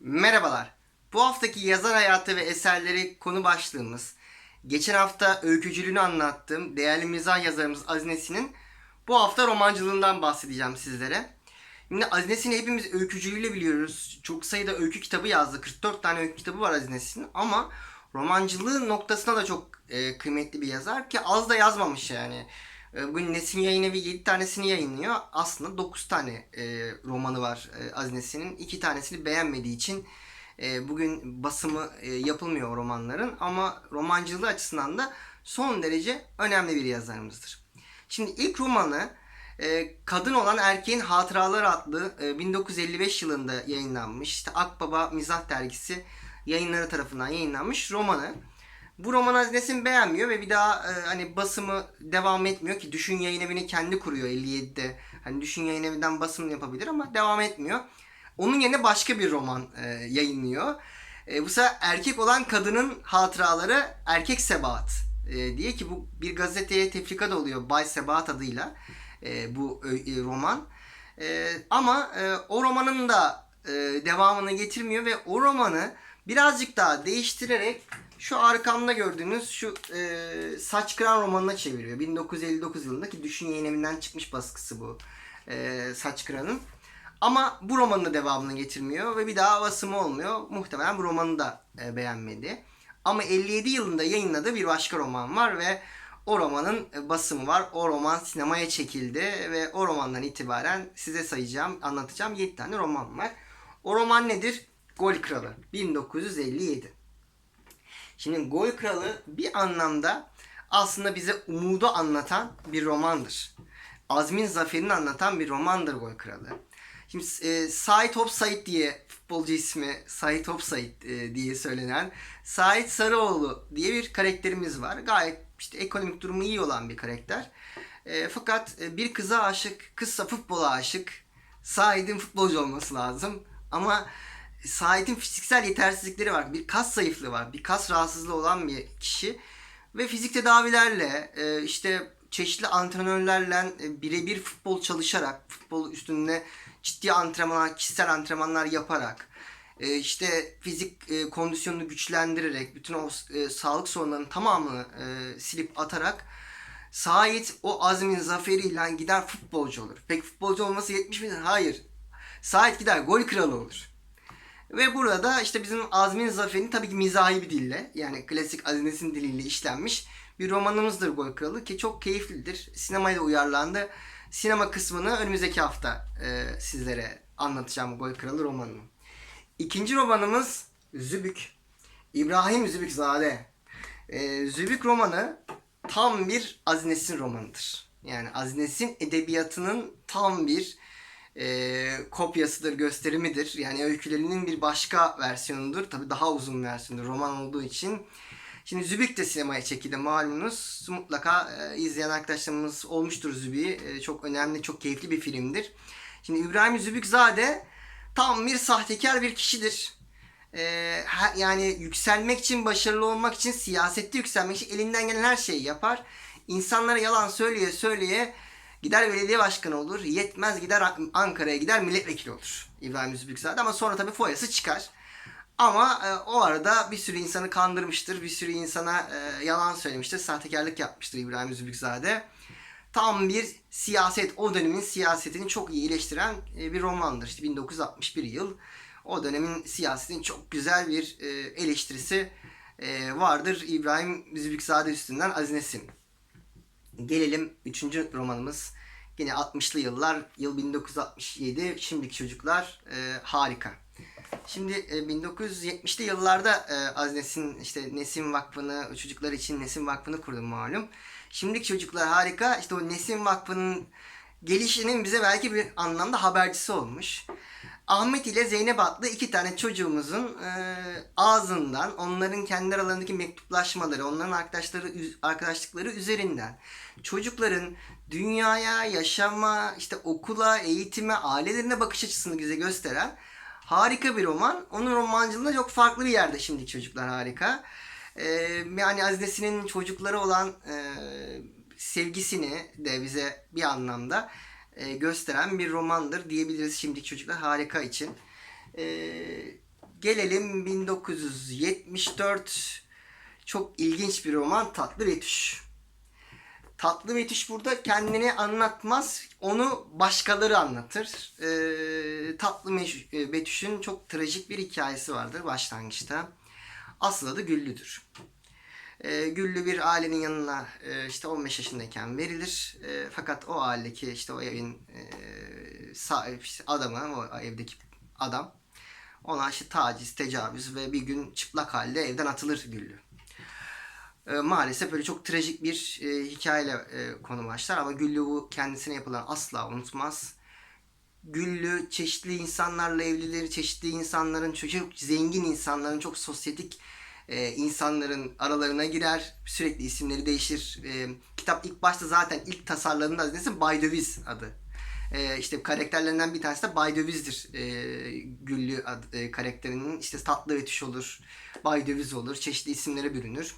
Merhabalar. Bu haftaki yazar hayatı ve eserleri konu başlığımız. Geçen hafta öykücülüğünü anlattığım değerli mizah yazarımız Aziz Nesin'in bu hafta romancılığından bahsedeceğim sizlere. Şimdi Aziz hepimiz öykücülüğüyle biliyoruz. Çok sayıda öykü kitabı yazdı. 44 tane öykü kitabı var Aziz ama romancılığı noktasına da çok e, kıymetli bir yazar ki az da yazmamış yani. E, Bugün Nesin Yayın Evi 7 tanesini yayınlıyor. Aslında 9 tane e, romanı var e, Aziz Nesin'in. 2 tanesini beğenmediği için e, bugün basımı e, yapılmıyor romanların. Ama romancılığı açısından da son derece önemli bir yazarımızdır. Şimdi ilk romanı e, Kadın olan Erkeğin Hatıraları adlı e, 1955 yılında yayınlanmış. İşte Akbaba Mizah Dergisi yayınları tarafından yayınlanmış romanı. Bu roman Aziz beğenmiyor ve bir daha e, hani basımı devam etmiyor ki Düşün Yayın Evi'ni kendi kuruyor 57'de. Hani Düşün Yayın Evi'nden basım yapabilir ama devam etmiyor. Onun yerine başka bir roman e, yayınlıyor. E, bu sefer erkek olan kadının hatıraları Erkek Sebahat e, diye ki bu bir gazeteye tefrika da oluyor Bay Sebahat adıyla e, bu ö- e, roman. E, ama e, o romanın da e, devamını getirmiyor ve o romanı birazcık daha değiştirerek şu arkamda gördüğünüz şu e, Saç Kıran romanına çeviriyor. 1959 yılındaki Düşün Yayın Evi'nden çıkmış baskısı bu e, Saç Kıran'ın. Ama bu romanın devamını getirmiyor ve bir daha basımı olmuyor. Muhtemelen bu romanı da e, beğenmedi. Ama 57 yılında yayınladığı bir başka roman var ve o romanın e, basımı var. O roman sinemaya çekildi ve o romandan itibaren size sayacağım, anlatacağım 7 tane roman var. O roman nedir? Gol Kralı 1957. Şimdi Gol Kralı bir anlamda aslında bize umudu anlatan bir romandır. Azmin zaferini anlatan bir romandır Gol Kralı. Şimdi e, Sait Hopsait diye futbolcu ismi Sait Hopsait e, diye söylenen Sait Sarıoğlu diye bir karakterimiz var. Gayet işte ekonomik durumu iyi olan bir karakter. E, fakat e, bir kıza aşık, kızsa futbola aşık. Sait'in futbolcu olması lazım. Ama Sait'in fiziksel yetersizlikleri var. Bir kas zayıflığı var. Bir kas rahatsızlığı olan bir kişi. Ve fizik tedavilerle e, işte çeşitli antrenörlerle e, birebir futbol çalışarak, futbol üstünde ciddi antrenmanlar, kişisel antrenmanlar yaparak, e, işte fizik kondisyonunu güçlendirerek, bütün o sağlık sorunlarının tamamını silip atarak Sait o azmin zaferiyle gider futbolcu olur. Peki futbolcu olması yetmiş midir? Hayır. Sait gider gol kralı olur. Ve burada işte bizim Azmin Zaferi'ni tabii ki mizahi bir dille yani klasik Aziz Nesin diliyle işlenmiş bir romanımızdır Gol Kralı ki çok keyiflidir. Sinemaya da uyarlandı. Sinema kısmını önümüzdeki hafta e, sizlere anlatacağım Gol Kralı romanını. İkinci romanımız Zübük. İbrahim Zübükzade. E, Zübük romanı tam bir Aziz Nesin romanıdır. Yani Aziz Nesin edebiyatının tam bir e, kopyasıdır, gösterimidir. Yani öykülerinin bir başka versiyonudur. Tabi daha uzun versiyonudur roman olduğu için. Şimdi Zübük de sinemaya çekildi malumunuz. Mutlaka e, izleyen arkadaşlarımız olmuştur Zübük'ü. E, çok önemli, çok keyifli bir filmdir. Şimdi İbrahim Zübükzade tam bir sahtekar bir kişidir. E, ha- yani yükselmek için, başarılı olmak için, siyasette yükselmek için elinden gelen her şeyi yapar. İnsanlara yalan söyleye söyleye Gider belediye başkanı olur. Yetmez gider An- Ankara'ya gider milletvekili olur. İbrahim Zübükzade ama sonra tabii foyası çıkar. Ama e, o arada bir sürü insanı kandırmıştır. Bir sürü insana e, yalan söylemiştir. Sahtekarlık yapmıştır İbrahim Zübükzade. Tam bir siyaset, o dönemin siyasetini çok iyi eleştiren e, bir romandır. İşte 1961 yıl. O dönemin siyasetinin çok güzel bir e, eleştirisi e, vardır İbrahim Zübükzade üstünden Aziz Nesin. Gelelim 3. romanımız. Yine 60'lı yıllar, yıl 1967. Şimdiki çocuklar e, harika. Şimdi e, 1970'li yıllarda e, Aziz Nesin işte Nesin Vakfı'nı çocuklar için Nesin Vakfı'nı kurdu malum. Şimdiki çocuklar harika. İşte o Nesin Vakfı'nın gelişinin bize belki bir anlamda habercisi olmuş. Ahmet ile Zeynep adlı iki tane çocuğumuzun e, ağzından onların kendi aralarındaki mektuplaşmaları, onların arkadaşları arkadaşlıkları üzerinden çocukların dünyaya, yaşama, işte okula, eğitime, ailelerine bakış açısını bize gösteren harika bir roman. Onun romancılığında çok farklı bir yerde şimdiki çocuklar harika. E, yani Aziz çocukları olan e, sevgisini de bize bir anlamda e, gösteren bir romandır diyebiliriz şimdiki çocuklar harika için. E, Gelelim 1974 çok ilginç bir roman Tatlı Betüş. Tatlı Betüş burada kendini anlatmaz, onu başkaları anlatır. Ee, Tatlı e, Betüş'ün çok trajik bir hikayesi vardır başlangıçta. Asıl adı Güllü'dür. Ee, Güllü bir ailenin yanına e, işte 15 yaşındayken verilir. E, fakat o ailedeki işte o evin e, sahip işte adamı, o evdeki adam ona işte taciz, tecavüz ve bir gün çıplak halde evden atılır Güllü. E, maalesef böyle çok trajik bir e, hikayeyle e, konu başlar ama Güllü bu kendisine yapılan asla unutmaz. Güllü çeşitli insanlarla evlidir, çeşitli insanların, çok zengin insanların, çok sosyetik e, insanların aralarına girer. Sürekli isimleri değişir. E, kitap ilk başta zaten ilk tasarladığında adresi Bay Döviz adı. E, işte karakterlerinden bir tanesi de Bay Döviz'dir. E, Güllü ad, e, karakterinin işte tatlı ötüş olur, Bay Döviz olur, çeşitli isimlere bürünür.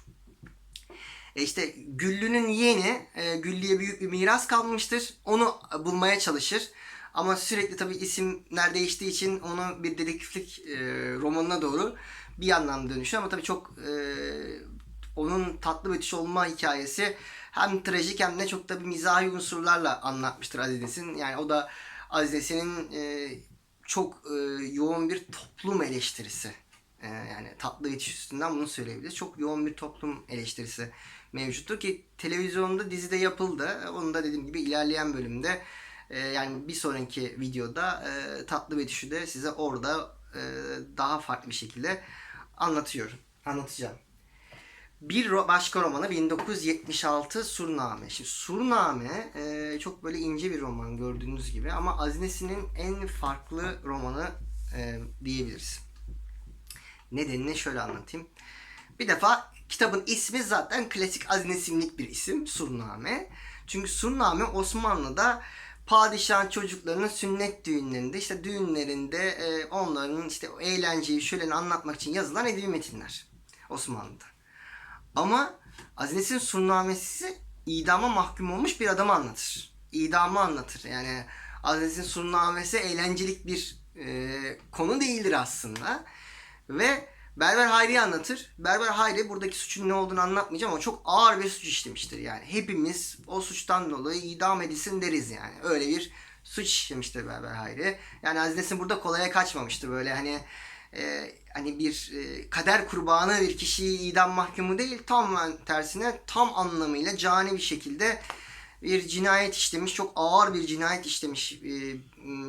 E işte Güllü'nün yeğeni e, Güllü'ye büyük bir miras kalmıştır. Onu bulmaya çalışır. Ama sürekli tabii isimler değiştiği için onu bir dedektiflik e, romanına doğru bir yandan dönüşüyor. Ama tabii çok e, onun tatlı ötüş olma hikayesi hem trajik hem de çok da bir mizahi unsurlarla anlatmıştır Aziz Nesin. Yani o da Aziz e, çok e, yoğun bir toplum eleştirisi. E, yani tatlı yetiş üstünden bunu söyleyebiliriz. Çok yoğun bir toplum eleştirisi mevcuttur ki televizyonda dizide yapıldı. Onu da dediğim gibi ilerleyen bölümde e, yani bir sonraki videoda e, tatlı betüşü de size orada e, daha farklı bir şekilde anlatıyorum. Anlatacağım. Bir ro- başka romanı 1976 Surname. Şimdi Surname e, çok böyle ince bir roman gördüğünüz gibi ama Aziz Nesin'in en farklı romanı e, diyebiliriz. Nedenini şöyle anlatayım. Bir defa kitabın ismi zaten klasik Aziz Nesinlik bir isim. Surname. Çünkü Surname Osmanlı'da padişahın çocuklarının sünnet düğünlerinde işte düğünlerinde e, onların işte eğlenceyi şöleni anlatmak için yazılan edebi metinler Osmanlı'da. Ama Aziz Nesin Surnamesi idama mahkum olmuş bir adamı anlatır. İdamı anlatır. Yani Aziz Nesin Surnamesi eğlencelik bir e, konu değildir aslında. Ve Berber Hayri'yi anlatır. Berber Hayri buradaki suçun ne olduğunu anlatmayacağım ama çok ağır bir suç işlemiştir yani. Hepimiz o suçtan dolayı idam edilsin deriz yani. Öyle bir suç işlemiştir Berber Hayri. Yani Aziz Nesin burada kolaya kaçmamıştır böyle hani e, hani bir e, kader kurbanı bir kişiyi idam mahkumu değil tam tersine tam anlamıyla cani bir şekilde bir cinayet işlemiş, çok ağır bir cinayet işlemiş, e,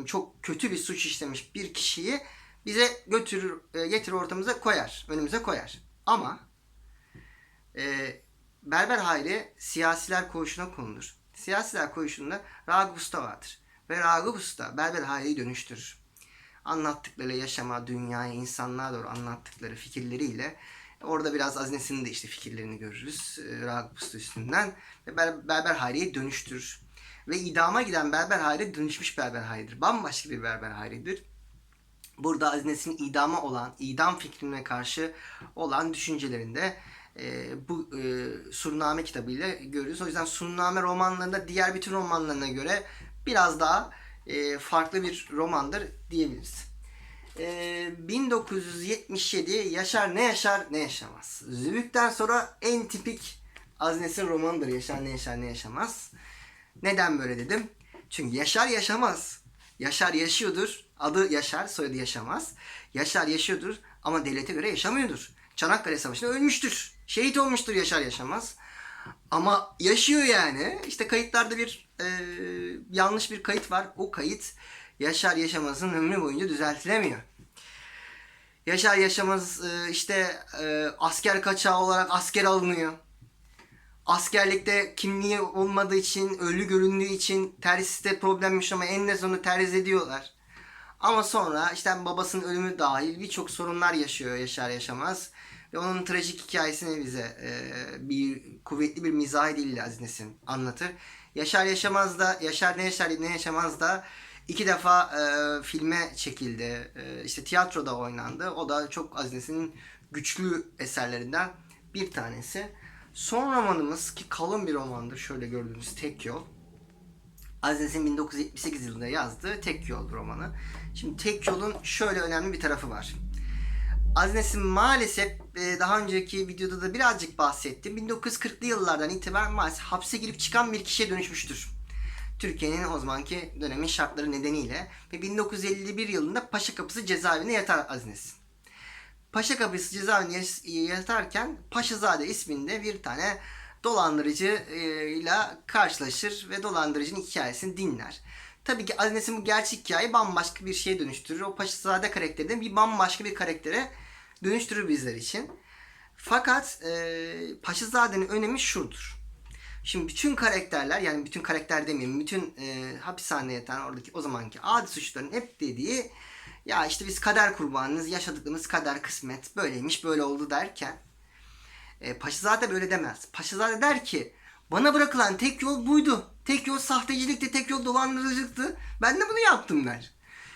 çok kötü bir suç işlemiş bir kişiyi bize götürür, e, getirir ortamıza koyar, önümüze koyar. Ama e, Berber Hayri siyasiler koğuşuna konulur. Siyasiler koğuşunda Ragıp Usta vardır. Ve Ragıp Usta Berber Hayri'yi dönüştürür. Anlattıkları yaşama, dünyaya, insanlığa doğru anlattıkları fikirleriyle orada biraz Aznes'in de işte fikirlerini görürüz e, Ragıp Usta üstünden. Ve Ber- Berber Hayri'yi dönüştürür. Ve idama giden Berber Hayri dönüşmüş Berber Hayri'dir. Bambaşka bir Berber Hayri'dir burada Aziz idama olan, idam fikrine karşı olan düşüncelerinde e, bu e, Surname kitabıyla görürüz. O yüzden Surname romanlarında diğer bütün romanlarına göre biraz daha e, farklı bir romandır diyebiliriz. E, 1977 Yaşar ne yaşar ne yaşamaz. Zübük'ten sonra en tipik Aziz Nesin romanıdır Yaşar ne yaşar ne yaşamaz. Neden böyle dedim? Çünkü Yaşar yaşamaz. Yaşar yaşıyordur. Adı Yaşar, soyadı yaşamaz. Yaşar yaşıyordur ama devlete göre yaşamıyordur. Çanakkale Savaşı'nda ölmüştür. Şehit olmuştur Yaşar yaşamaz. Ama yaşıyor yani. İşte kayıtlarda bir e, yanlış bir kayıt var. O kayıt Yaşar Yaşamaz'ın ömrü boyunca düzeltilemiyor. Yaşar Yaşamaz e, işte e, asker kaçağı olarak asker alınıyor. Askerlikte kimliği olmadığı için, ölü göründüğü için tersiste problemmiş ama en sonunda terhis ediyorlar. Ama sonra işte babasının ölümü dahil birçok sorunlar yaşıyor Yaşar Yaşamaz. Ve onun trajik hikayesini bize e, bir kuvvetli bir mizahi diliyle Aziz Nesin anlatır. Yaşar Yaşamaz da, Yaşar ne yaşar ne yaşamaz da iki defa e, filme çekildi. E, işte tiyatroda oynandı. O da çok Aziz Nesin'in güçlü eserlerinden bir tanesi. Son romanımız ki kalın bir romandır. Şöyle gördüğünüz Tek Yol. Aziz Nesin 1978 yılında yazdığı Tek Yol romanı. Şimdi Tek Yol'un şöyle önemli bir tarafı var. Aziz Nesin maalesef e, daha önceki videoda da birazcık bahsettim. 1940'lı yıllardan itibaren maalesef hapse girip çıkan bir kişiye dönüşmüştür. Türkiye'nin o zamanki dönemin şartları nedeniyle ve 1951 yılında Paşa Kapısı cezaevinde yatar Aziz Nesin. Paşa Kapısı cezaevinde yas- yatarken Paşazade isminde bir tane dolandırıcı e, ile karşılaşır ve dolandırıcının hikayesini dinler. Tabii ki Aziz Nesin bu gerçek hikayeyi bambaşka bir şeye dönüştürür. O Paşazade karakterini bir bambaşka bir karaktere dönüştürür bizler için. Fakat e, Paşazade'nin önemi şudur. Şimdi bütün karakterler yani bütün karakter demeyeyim bütün e, hapishanede yatan oradaki o zamanki adi suçluların hep dediği ya işte biz kader kurbanınız yaşadıklarımız kader kısmet böyleymiş böyle oldu derken e, Paşazade böyle demez. Paşazade der ki bana bırakılan tek yol buydu. Tek yol sahtecilikti, tek yol dolandırıcılıktı. Ben de bunu yaptım der.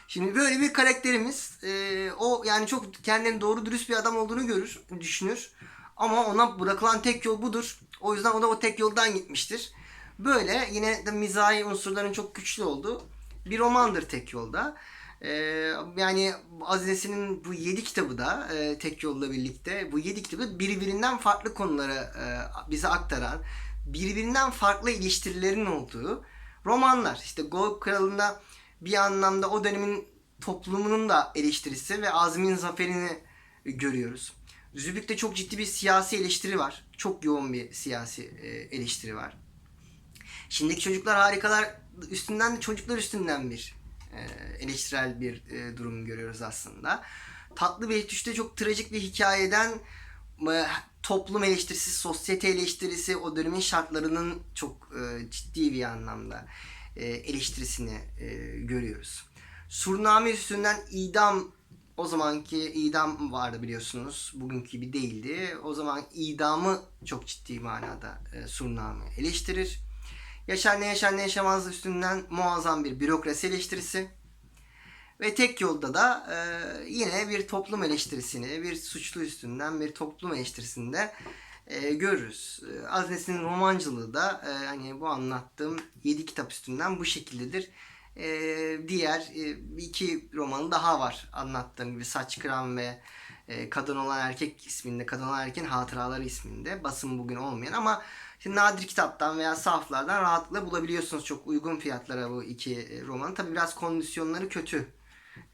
Şimdi böyle bir karakterimiz e, o yani çok kendini doğru dürüst bir adam olduğunu görür, düşünür. Ama ona bırakılan tek yol budur. O yüzden o da o tek yoldan gitmiştir. Böyle yine de mizahi unsurların çok güçlü olduğu bir romandır tek yolda. Ee, yani Aziz Nesin'in bu yedi kitabı da e, tek yolla birlikte bu yedi kitabı birbirinden farklı konuları e, bize aktaran birbirinden farklı ilişkilerin olduğu romanlar. İşte Gol Kralı'nda bir anlamda o dönemin toplumunun da eleştirisi ve Azmi'nin zaferini görüyoruz. Zübük'te çok ciddi bir siyasi eleştiri var. Çok yoğun bir siyasi e, eleştiri var. Şimdiki çocuklar harikalar üstünden de çocuklar üstünden bir eleştirel bir e, durum görüyoruz aslında. Tatlı bir düşte çok trajik bir hikayeden e, toplum eleştirisi, sosyete eleştirisi, o dönemin şartlarının çok e, ciddi bir anlamda eleştirisini görüyoruz. Surname üstünden idam o zamanki idam vardı biliyorsunuz. Bugünkü gibi değildi. O zaman idamı çok ciddi manada e, Surname eleştirir. Yaşar ne yaşar yaşamaz üstünden muazzam bir bürokrasi eleştirisi. Ve tek yolda da e, yine bir toplum eleştirisini, bir suçlu üstünden bir toplum eleştirisinde e, görürüz. E, Aziz Nesin'in romancılığı da e, hani bu anlattığım 7 kitap üstünden bu şekildedir. E, diğer e, iki romanı daha var anlattığım gibi Saç Kıran ve e, Kadın olan Erkek isminde, Kadın olan Erkeğin Hatıraları isminde basın bugün olmayan ama nadir kitaptan veya sahaflardan rahatlıkla bulabiliyorsunuz çok uygun fiyatlara bu iki e, romanı. Tabi biraz kondisyonları kötü.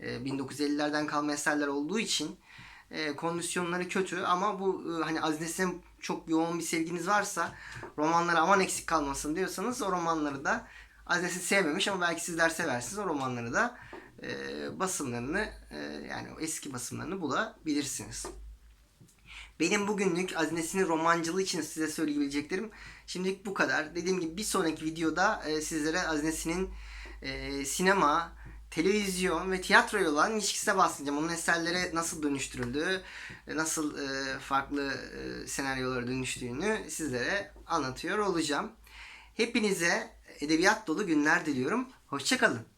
E, 1950'lerden kalma eserler olduğu için e, kondisyonları kötü ama bu e, hani Aziz çok yoğun bir sevginiz varsa romanlara aman eksik kalmasın diyorsanız o romanları da Aziz Nesin sevmemiş ama belki sizler seversiniz o romanları da e, basımlarını e, yani eski basımlarını bulabilirsiniz. Benim bugünlük Aziz Nesin'in romancılığı için size söyleyebileceklerim şimdilik bu kadar. Dediğim gibi bir sonraki videoda e, sizlere Aziz Nesin'in e, sinema, televizyon ve tiyatroya olan ilişkisine bahsedeceğim. Onun eserlere nasıl dönüştürüldüğü, e, nasıl e, farklı e, senaryolara dönüştüğünü sizlere anlatıyor olacağım. Hepinize edebiyat dolu günler diliyorum. Hoşçakalın.